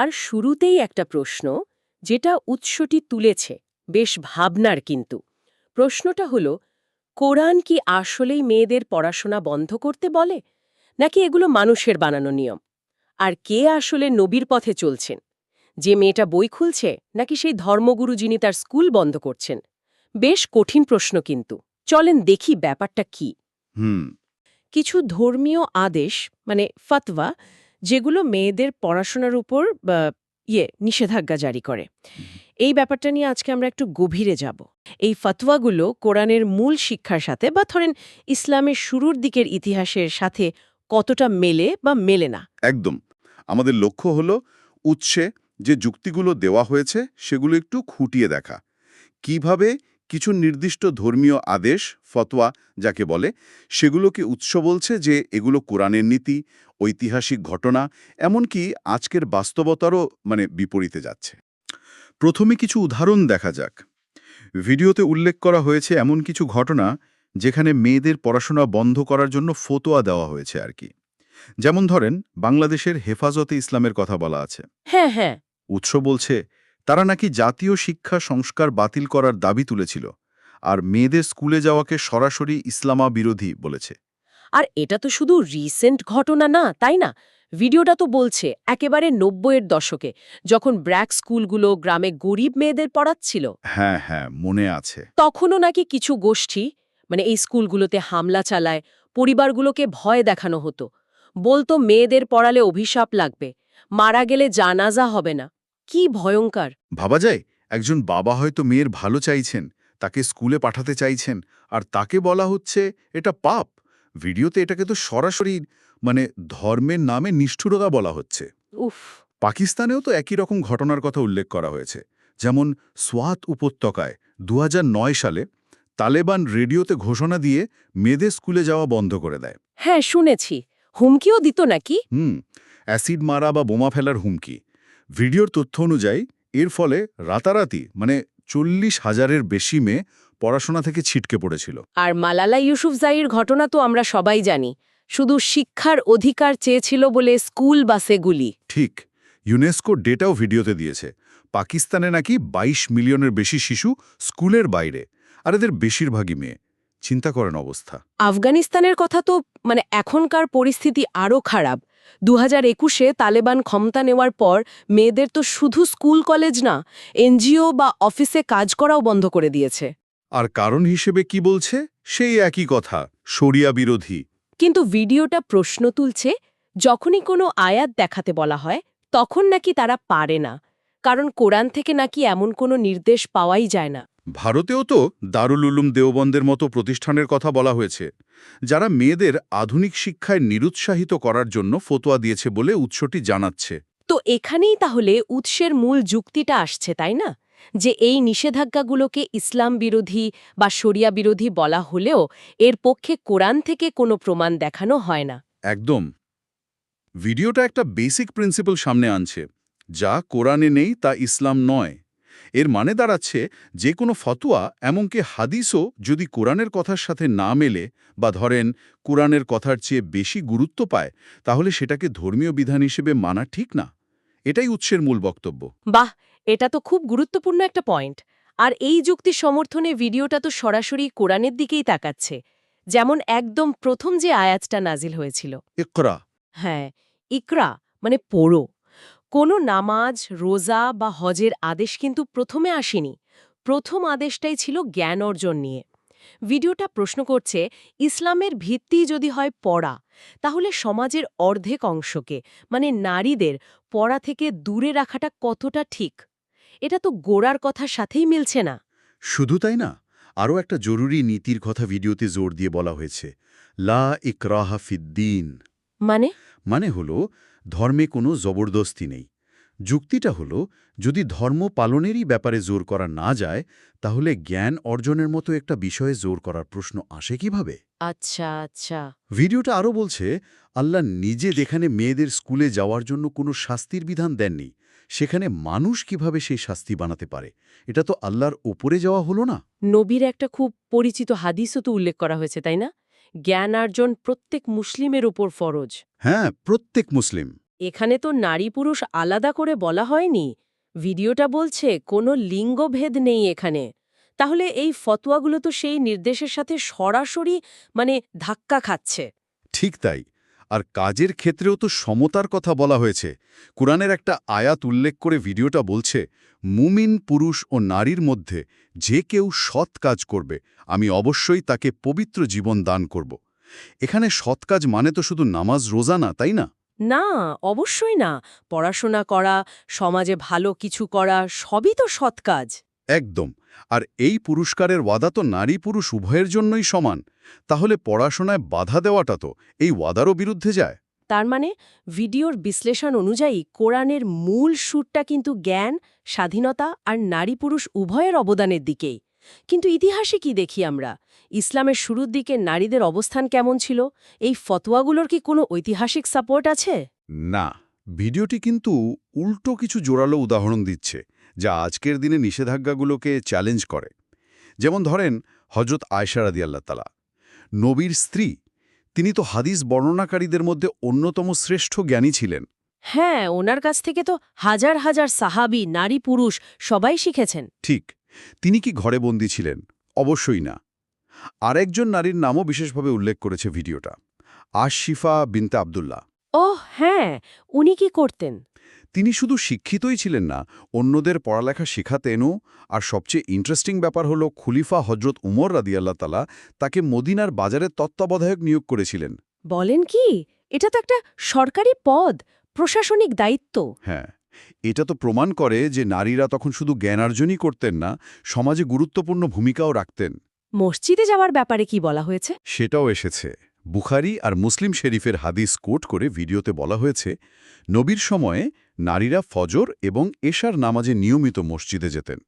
আর শুরুতেই একটা প্রশ্ন যেটা উৎসটি তুলেছে বেশ ভাবনার কিন্তু। প্রশ্নটা হলো কোরআন কি আসলেই মেয়েদের পড়াশোনা বন্ধ করতে বলে নাকি এগুলো মানুষের বানানো নিয়ম? আর কে আসলে নবীর পথে চলছেন? যে মেয়েটা বই খুলছে নাকি সেই ধর্মগুরু যিনি তার স্কুল বন্ধ করছেন? বেশ কঠিন প্রশ্ন কিন্তু। চলেন দেখি ব্যাপারটা কি। হুম। কিছু ধর্মীয় আদেশ মানে ফতওয়া যেগুলো মেয়েদের পড়াশোনার উপর ইয়ে নিষেধাজ্ঞা জারি করে। এই ব্যাপারটা নিয়ে আজকে আমরা একটু গভীরে যাব। এই ফতোয়াগুলো কোরআনের মূল শিক্ষার সাথে বা ধরেন ইসলামের শুরুর দিকের ইতিহাসের সাথে কতটা মেলে বা মেলে না? একদম। আমাদের লক্ষ্য হলো উৎসে যে যুক্তিগুলো দেওয়া হয়েছে সেগুলো একটু খুঁটিয়ে দেখা। কীভাবে কিছু নির্দিষ্ট ধর্মীয় আদেশ ফতোয়া যাকে বলে সেগুলোকে উৎস বলছে যে এগুলো কোরআনের নীতি ঐতিহাসিক ঘটনা এমনকি আজকের বাস্তবতারও মানে বিপরীতে যাচ্ছে। প্রথমে কিছু উদাহরণ দেখা যাক। ভিডিওতে উল্লেখ করা হয়েছে এমন কিছু ঘটনা যেখানে মেয়েদের পড়াশোনা বন্ধ করার জন্য ফতোয়া দেওয়া হয়েছে আর কি। যেমন ধরেন বাংলাদেশের হেফাজতে ইসলামের কথা বলা আছে। হ্যাঁ হ্যাঁ। উৎস বলছে তারা নাকি জাতীয় শিক্ষা সংস্কার বাতিল করার দাবি তুলেছিল আর মেয়েদের স্কুলে যাওয়াকে সরাসরি ইসলামা বিরোধী বলেছে। আর এটা তো শুধু রিসেন্ট ঘটনা না তাই না? ভিডিওটা তো বলছে একেবারে নব্বইয়ের দশকে যখন ব্র্যাক স্কুলগুলো গ্রামে গরিব মেয়েদের পড়াচ্ছিল। হ্যাঁ হ্যাঁ মনে আছে। তখনও নাকি কিছু গোষ্ঠী মানে এই স্কুলগুলোতে হামলা চালায় পরিবারগুলোকে ভয় দেখানো হতো। বলতো মেয়েদের পড়ালে অভিশাপ লাগবে মারা গেলে জানাজা হবে না। কি ভয়ঙ্কর। ভাবা যায় একজন বাবা হয়তো মেয়ের ভালো চাইছেন তাকে স্কুলে পাঠাতে চাইছেন আর তাকে বলা হচ্ছে এটা পাপ। ভিডিওতে এটাকে তো সরাসরি মানে ধর্মের নামে নিষ্ঠুরতা বলা হচ্ছে। উফ। পাকিস্তানেও তো একই রকম ঘটনার কথা উল্লেখ করা হয়েছে। যেমন সোয়াত উপত্যকায় দু হাজার নয় সালে তালেবান রেডিওতে ঘোষণা দিয়ে মেয়েদের স্কুলে যাওয়া বন্ধ করে দেয়। হ্যাঁ শুনেছি। হুমকিও দিত নাকি? হুম অ্যাসিড মারা বা বোমা ফেলার হুমকি। ভিডিওর তথ্য অনুযায়ী এর ফলে রাতারাতি মানে চল্লিশ হাজারের বেশি মেয়ে পড়াশোনা থেকে ছিটকে পড়েছিল। আর মালালা ইউসুফ ইউসুফজাইর ঘটনা তো আমরা সবাই জানি। শুধু শিক্ষার অধিকার চেয়েছিল বলে স্কুল বাসে গুলি। ঠিক ইউনেস্কো ডেটাও ভিডিওতে দিয়েছে। পাকিস্তানে নাকি ২২ মিলিয়নের বেশি শিশু স্কুলের বাইরে আর এদের বেশিরভাগই মেয়ে। চিন্তা করেন অবস্থা। আফগানিস্তানের কথা তো মানে এখনকার পরিস্থিতি আরও খারাপ। দু হাজার একুশে তালেবান ক্ষমতা নেওয়ার পর মেয়েদের তো শুধু স্কুল কলেজ না এনজিও বা অফিসে কাজ করাও বন্ধ করে দিয়েছে। আর কারণ হিসেবে কি বলছে? সেই একই কথা শরিয়া বিরোধী। কিন্তু ভিডিওটা প্রশ্ন তুলছে যখনই কোনো আয়াত দেখাতে বলা হয় তখন নাকি তারা পারে না কারণ কোরআন থেকে নাকি এমন কোনো নির্দেশ পাওয়াই যায় না। ভারতেও তো দারুল উলুম দেওবন্দের মতো প্রতিষ্ঠানের কথা বলা হয়েছে যারা মেয়েদের আধুনিক শিক্ষায় নিরুৎসাহিত করার জন্য ফতোয়া দিয়েছে বলে উৎসটি জানাচ্ছে। তো এখানেই তাহলে উৎসের মূল যুক্তিটা আসছে তাই না? যে এই নিষেধাজ্ঞাগুলোকে ইসলাম বিরোধী বা শরিয়া বিরোধী বলা হলেও এর পক্ষে কোরআন থেকে কোনো প্রমাণ দেখানো হয় না। একদম। ভিডিওটা একটা বেসিক প্রিন্সিপাল সামনে আনছে যা কোরআনে নেই তা ইসলাম নয়। এর মানে দাঁড়াচ্ছে যে কোনো ফতোয়া এমনকি হাদিসও যদি কোরআনের কথার সাথে না মেলে বা ধরেন কোরআনের কথার চেয়ে বেশি গুরুত্ব পায় তাহলে সেটাকে ধর্মীয় বিধান হিসেবে মানা ঠিক না। এটাই উৎসের মূল বক্তব্য। বাহ! এটা তো খুব গুরুত্বপূর্ণ একটা পয়েন্ট। আর এই যুক্তি সমর্থনে ভিডিওটা তো সরাসরি কোরআনের দিকেই তাকাচ্ছে। যেমন একদম প্রথম যে আয়াতটা নাজিল হয়েছিল। ইকরা। হ্যাঁ ইকরা মানে পড়ো। কোনো নামাজ রোজা বা হজের আদেশ কিন্তু প্রথমে আসেনি। প্রথম আদেশটাই ছিল জ্ঞান অর্জন নিয়ে। ভিডিওটা প্রশ্ন করছে ইসলামের ভিত্তি যদি হয় পড়া তাহলে সমাজের অর্ধেক অংশকে মানে নারীদের পড়া থেকে দূরে রাখাটা কতটা ঠিক? এটা তো গোড়ার কথার সাথেই মিলছে না। শুধু তাই না আরও একটা জরুরি নীতির কথা ভিডিওতে জোর দিয়ে বলা হয়েছে। লা ইকরাহা ফিদ্দিন মানে? মানে হলো ধর্মে কোনো জবরদস্তি নেই। যুক্তিটা হলো যদি ধর্ম পালনেরই ব্যাপারে জোর করা না যায় তাহলে জ্ঞান অর্জনের মতো একটা বিষয়ে জোর করার প্রশ্ন আসে কীভাবে? আচ্ছা আচ্ছা। ভিডিওটা আরও বলছে আল্লাহ নিজে যেখানে মেয়েদের স্কুলে যাওয়ার জন্য কোনো শাস্তির বিধান দেননি সেখানে মানুষ কীভাবে সেই শাস্তি বানাতে পারে? এটা তো আল্লাহর ওপরে যাওয়া হলো না। নবীর একটা খুব পরিচিত হাদিসও তো উল্লেখ করা হয়েছে তাই না? জ্ঞানার্জন প্রত্যেক মুসলিমের ওপর ফরজ। হ্যাঁ প্রত্যেক মুসলিম। এখানে তো নারী পুরুষ আলাদা করে বলা হয়নি। ভিডিওটা বলছে কোনো লিঙ্গভেদ নেই এখানে। তাহলে এই ফতোয়াগুলো তো সেই নির্দেশের সাথে সরাসরি মানে ধাক্কা খাচ্ছে। ঠিক তাই। আর কাজের ক্ষেত্রেও তো সমতার কথা বলা হয়েছে। কোরআনের একটা আয়াত উল্লেখ করে ভিডিওটা বলছে, মুমিন, পুরুষ ও নারীর মধ্যে যে কেউ সৎ কাজ করবে, আমি অবশ্যই তাকে পবিত্র জীবন দান করব। এখানে সৎ কাজ মানে তো শুধু নামাজ, রোজা না, তাই না? না, অবশ্যই না। পড়াশোনা করা, সমাজে ভালো কিছু করা, সবই তো সৎ কাজ। একদম। আর এই পুরস্কারের ওয়াদা তো নারী পুরুষ উভয়ের জন্যই সমান। তাহলে পড়াশোনায় বাধা দেওয়াটা তো এই ওয়াদারও বিরুদ্ধে যায়। তার মানে ভিডিওর বিশ্লেষণ অনুযায়ী কোরআনের মূল সুরটা কিন্তু জ্ঞান স্বাধীনতা আর নারী পুরুষ উভয়ের অবদানের দিকেই। কিন্তু ইতিহাসে কি দেখি আমরা? ইসলামের শুরুর দিকে নারীদের অবস্থান কেমন ছিল? এই ফতোয়াগুলোর কি কোনো ঐতিহাসিক সাপোর্ট আছে? না ভিডিওটি কিন্তু উল্টো কিছু জোরালো উদাহরণ দিচ্ছে। যা আজকের দিনে নিষেধাজ্ঞাগুলোকে চ্যালেঞ্জ করে। যেমন ধরেন হজরত আয়সা রাদিয়াল্লাহ তালা নবীর স্ত্রী তিনি তো হাদিস বর্ণনাকারীদের মধ্যে অন্যতম শ্রেষ্ঠ জ্ঞানী ছিলেন। হ্যাঁ ওনার কাছ থেকে তো হাজার হাজার সাহাবি নারী পুরুষ সবাই শিখেছেন। ঠিক তিনি কি ঘরে বন্দী ছিলেন? অবশ্যই না। আরেকজন নারীর নামও বিশেষভাবে উল্লেখ করেছে ভিডিওটা আশিফা বিনতে আবদুল্লাহ। ওহ হ্যাঁ উনি কি করতেন? তিনি শুধু শিক্ষিতই ছিলেন না অন্যদের পড়ালেখা শেখাতেনও আর সবচেয়ে ইন্টারেস্টিং ব্যাপার হলো খুলিফা হজরত উমর রাদিয়াল্লাহ তালা তাকে মদিনার বাজারের তত্ত্বাবধায়ক নিয়োগ করেছিলেন। বলেন কি? এটা তো একটা সরকারি পদ প্রশাসনিক দায়িত্ব। হ্যাঁ এটা তো প্রমাণ করে যে নারীরা তখন শুধু জ্ঞানার্জনই করতেন না সমাজে গুরুত্বপূর্ণ ভূমিকাও রাখতেন। মসজিদে যাওয়ার ব্যাপারে কি বলা হয়েছে? সেটাও এসেছে। বুখারি আর মুসলিম শরীফের হাদিস কোট করে ভিডিওতে বলা হয়েছে নবীর সময়ে নারীরা ফজর এবং এশার নামাজে নিয়মিত মসজিদে যেতেন।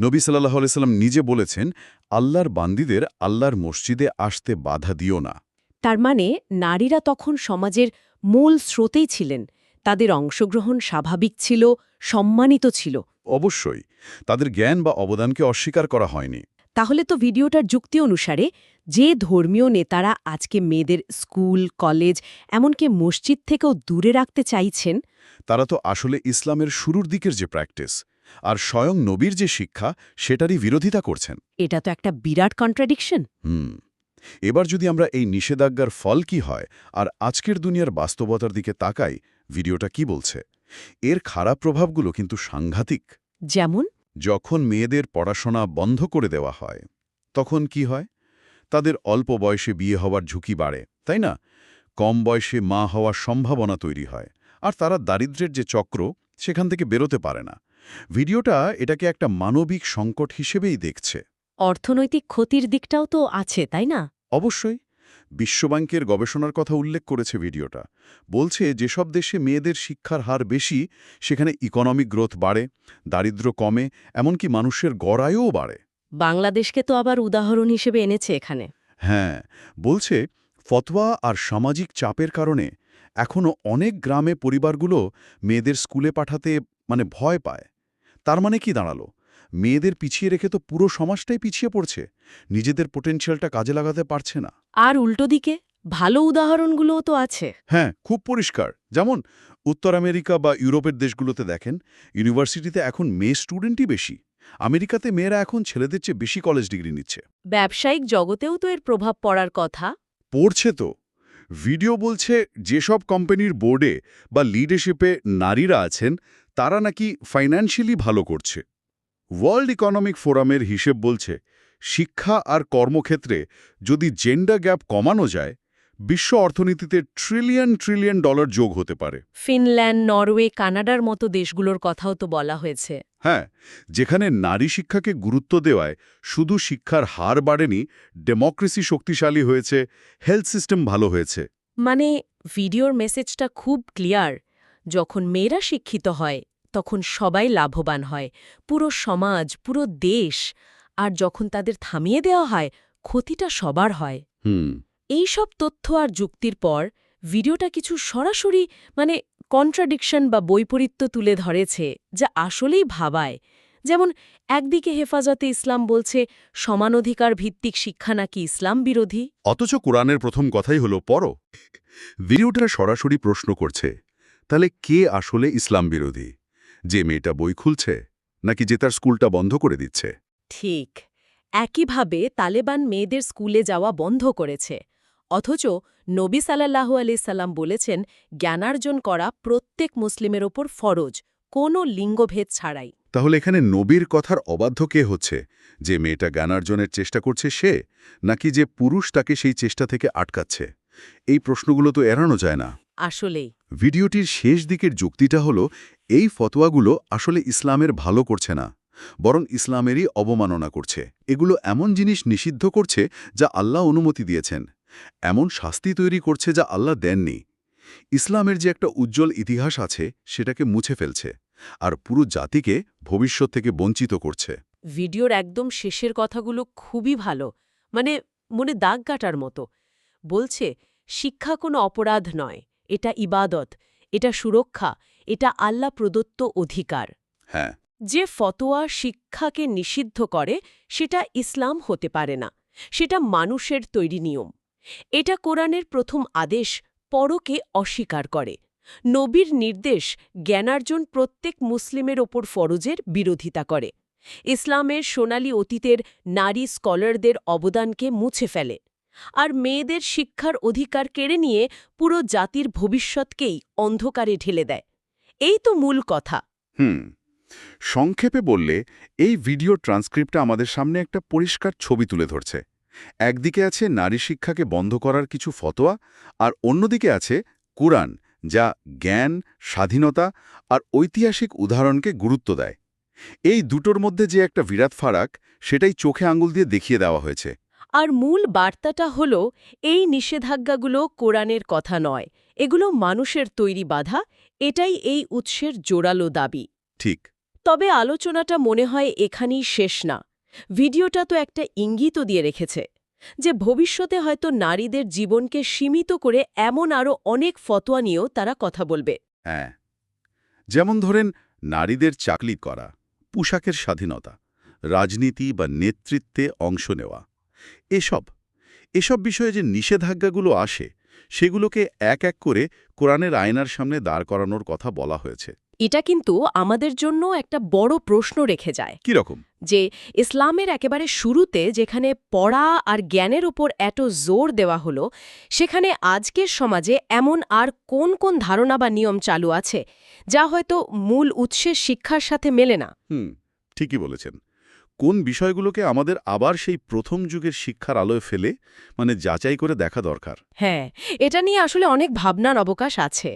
নবী সাল্লাহ সাল্লাম নিজে বলেছেন আল্লাহর বান্দিদের আল্লাহর মসজিদে আসতে বাধা দিও না। তার মানে নারীরা তখন সমাজের মূল স্রোতেই ছিলেন। তাদের অংশগ্রহণ স্বাভাবিক ছিল সম্মানিত ছিল। অবশ্যই তাদের জ্ঞান বা অবদানকে অস্বীকার করা হয়নি। তাহলে তো ভিডিওটার যুক্তি অনুসারে যে ধর্মীয় নেতারা আজকে মেয়েদের স্কুল কলেজ এমনকি মসজিদ থেকেও দূরে রাখতে চাইছেন তারা তো আসলে ইসলামের শুরুর দিকের যে প্র্যাকটিস আর স্বয়ং নবীর যে শিক্ষা সেটারই বিরোধিতা করছেন। এটা তো একটা বিরাট কন্ট্রাডিকশন হুম এবার যদি আমরা এই নিষেধাজ্ঞার ফল কি হয় আর আজকের দুনিয়ার বাস্তবতার দিকে তাকাই ভিডিওটা কি বলছে? এর খারাপ প্রভাবগুলো কিন্তু সাংঘাতিক। যেমন? যখন মেয়েদের পড়াশোনা বন্ধ করে দেওয়া হয় তখন কি হয়? তাদের অল্প বয়সে বিয়ে হওয়ার ঝুঁকি বাড়ে তাই না? কম বয়সে মা হওয়ার সম্ভাবনা তৈরি হয় আর তারা দারিদ্র্যের যে চক্র সেখান থেকে বেরোতে পারে না। ভিডিওটা এটাকে একটা মানবিক সংকট হিসেবেই দেখছে। অর্থনৈতিক ক্ষতির দিকটাও তো আছে তাই না? অবশ্যই। বিশ্বব্যাংকের গবেষণার কথা উল্লেখ করেছে ভিডিওটা। বলছে যেসব দেশে মেয়েদের শিক্ষার হার বেশি সেখানে ইকোনমিক গ্রোথ বাড়ে দারিদ্র্য কমে এমনকি মানুষের গড়ায়ও বাড়ে। বাংলাদেশকে তো আবার উদাহরণ হিসেবে এনেছে এখানে। হ্যাঁ বলছে ফতোয়া আর সামাজিক চাপের কারণে এখনও অনেক গ্রামে পরিবারগুলো মেয়েদের স্কুলে পাঠাতে মানে ভয় পায়। তার মানে কি দাঁড়াল? মেয়েদের পিছিয়ে রেখে তো পুরো সমাজটাই পিছিয়ে পড়ছে। নিজেদের পোটেনশিয়ালটা কাজে লাগাতে পারছে না। আর উল্টো দিকে ভালো উদাহরণগুলোও তো আছে। হ্যাঁ খুব পরিষ্কার। যেমন উত্তর আমেরিকা বা ইউরোপের দেশগুলোতে দেখেন ইউনিভার্সিটিতে এখন মেয়ে স্টুডেন্টই বেশি। আমেরিকাতে মেয়েরা এখন ছেলেদের চেয়ে বেশি কলেজ ডিগ্রি নিচ্ছে। ব্যবসায়িক জগতেও তো এর প্রভাব পড়ার কথা। পড়ছে তো। ভিডিও বলছে যেসব কোম্পানির বোর্ডে বা লিডারশিপে নারীরা আছেন তারা নাকি ফাইন্যান্সিয়ালি ভালো করছে। ওয়ার্ল্ড ইকোনমিক ফোরামের হিসেব বলছে শিক্ষা আর কর্মক্ষেত্রে যদি জেন্ডার গ্যাপ কমানো যায় বিশ্ব অর্থনীতিতে ট্রিলিয়ন ট্রিলিয়ন ডলার যোগ হতে পারে। ফিনল্যান্ড নরওয়ে কানাডার মতো দেশগুলোর কথাও তো বলা হয়েছে। হ্যাঁ যেখানে নারী শিক্ষাকে গুরুত্ব দেওয়ায় শুধু শিক্ষার হার বাড়েনি ডেমোক্রেসি শক্তিশালী হয়েছে হেলথ সিস্টেম ভালো হয়েছে। মানে ভিডিওর মেসেজটা খুব ক্লিয়ার যখন মেয়েরা শিক্ষিত হয় তখন সবাই লাভবান হয়। পুরো সমাজ পুরো দেশ আর যখন তাদের থামিয়ে দেওয়া হয় ক্ষতিটা সবার হয়। হুম। এই সব তথ্য আর যুক্তির পর ভিডিওটা কিছু সরাসরি মানে কন্ট্রাডিকশন বা বৈপরীত্য তুলে ধরেছে যা আসলেই ভাবায়। যেমন একদিকে হেফাজতে ইসলাম বলছে সমান অধিকার ভিত্তিক শিক্ষা নাকি ইসলাম বিরোধী? অথচ কোরআনের প্রথম কথাই হলো পড়ো। ভিডিওটা সরাসরি প্রশ্ন করছে তাহলে কে আসলে ইসলাম বিরোধী? যে মেয়েটা বই খুলছে নাকি যে তার স্কুলটা বন্ধ করে দিচ্ছে? ঠিক। একইভাবে তালেবান মেয়েদের স্কুলে যাওয়া বন্ধ করেছে। অথচ নবী সাল্লাহু সাল্লাম বলেছেন জ্ঞানার্জন করা প্রত্যেক মুসলিমের ওপর ফরজ কোনো লিঙ্গভেদ ছাড়াই। তাহলে এখানে নবীর কথার অবাধ্য কে হচ্ছে? যে মেয়েটা জ্ঞানার্জনের চেষ্টা করছে সে নাকি যে পুরুষ তাকে সেই চেষ্টা থেকে আটকাচ্ছে? এই প্রশ্নগুলো তো এড়ানো যায় না। আসলেই। ভিডিওটির শেষ দিকের যুক্তিটা হলো এই ফতোয়াগুলো আসলে ইসলামের ভালো করছে না, বরং ইসলামেরই অবমাননা করছে। এগুলো এমন জিনিস নিষিদ্ধ করছে যা আল্লাহ অনুমতি দিয়েছেন, এমন শাস্তি তৈরি করছে যা আল্লাহ দেননি। ইসলামের যে একটা উজ্জ্বল ইতিহাস আছে, সেটাকে মুছে ফেলছে, আর পুরো জাতিকে ভবিষ্যৎ থেকে বঞ্চিত করছে। ভিডিওর একদম শেষের কথাগুলো খুবই ভালো মানে মনে দাগ কাটার মতো। বলছে, শিক্ষা কোনো অপরাধ নয়, এটা ইবাদত, এটা সুরক্ষা এটা আল্লাহ প্রদত্ত অধিকার। হ্যাঁ। যে ফতোয়া শিক্ষাকে নিষিদ্ধ করে সেটা ইসলাম হতে পারে না। সেটা মানুষের তৈরি নিয়ম। এটা কোরআনের প্রথম আদেশ পরকে অস্বীকার করে। নবীর নির্দেশ জ্ঞানার্জন প্রত্যেক মুসলিমের ওপর ফরজের বিরোধিতা করে। ইসলামের সোনালী অতীতের নারী স্কলারদের অবদানকে মুছে ফেলে। আর মেয়েদের শিক্ষার অধিকার কেড়ে নিয়ে পুরো জাতির ভবিষ্যৎকেই অন্ধকারে ঢেলে দেয়। এই তো মূল কথা। হুম সংক্ষেপে বললে এই ভিডিও ট্রান্সক্রিপ্টটা আমাদের সামনে একটা পরিষ্কার ছবি তুলে ধরছে। একদিকে আছে নারী শিক্ষাকে বন্ধ করার কিছু ফতোয়া আর অন্যদিকে আছে কুরআন যা জ্ঞান স্বাধীনতা আর ঐতিহাসিক উদাহরণকে গুরুত্ব দেয়। এই দুটোর মধ্যে যে একটা বিরাট ফারাক সেটাই চোখে আঙুল দিয়ে দেখিয়ে দেওয়া হয়েছে। আর মূল বার্তাটা হল এই নিষেধাজ্ঞাগুলো কোরআনের কথা নয়। এগুলো মানুষের তৈরি বাধা এটাই এই উৎসের জোরালো দাবি। ঠিক। তবে আলোচনাটা মনে হয় এখানেই শেষ না। ভিডিওটা তো একটা ইঙ্গিতও দিয়ে রেখেছে যে ভবিষ্যতে হয়তো নারীদের জীবনকে সীমিত করে এমন আরও অনেক ফতোয়া নিয়েও তারা কথা বলবে। হ্যাঁ। যেমন ধরেন নারীদের চাকরি করা পোশাকের স্বাধীনতা রাজনীতি বা নেতৃত্বে অংশ নেওয়া। এসব এসব বিষয়ে যে নিষেধাজ্ঞাগুলো আসে সেগুলোকে এক এক করে কোরআনের আয়নার সামনে দাঁড় করানোর কথা বলা হয়েছে। এটা কিন্তু আমাদের জন্য একটা বড় প্রশ্ন রেখে যায়। কীরকম যে ইসলামের একেবারে শুরুতে যেখানে পড়া আর জ্ঞানের উপর এত জোর দেওয়া হলো সেখানে আজকের সমাজে এমন আর কোন কোন ধারণা বা নিয়ম চালু আছে যা হয়তো মূল উৎসের শিক্ষার সাথে মেলে না? হুম ঠিকই বলেছেন। কোন বিষয়গুলোকে আমাদের আবার সেই প্রথম যুগের শিক্ষার আলোয় ফেলে মানে যাচাই করে দেখা দরকার? হ্যাঁ এটা নিয়ে আসলে অনেক ভাবনার অবকাশ আছে।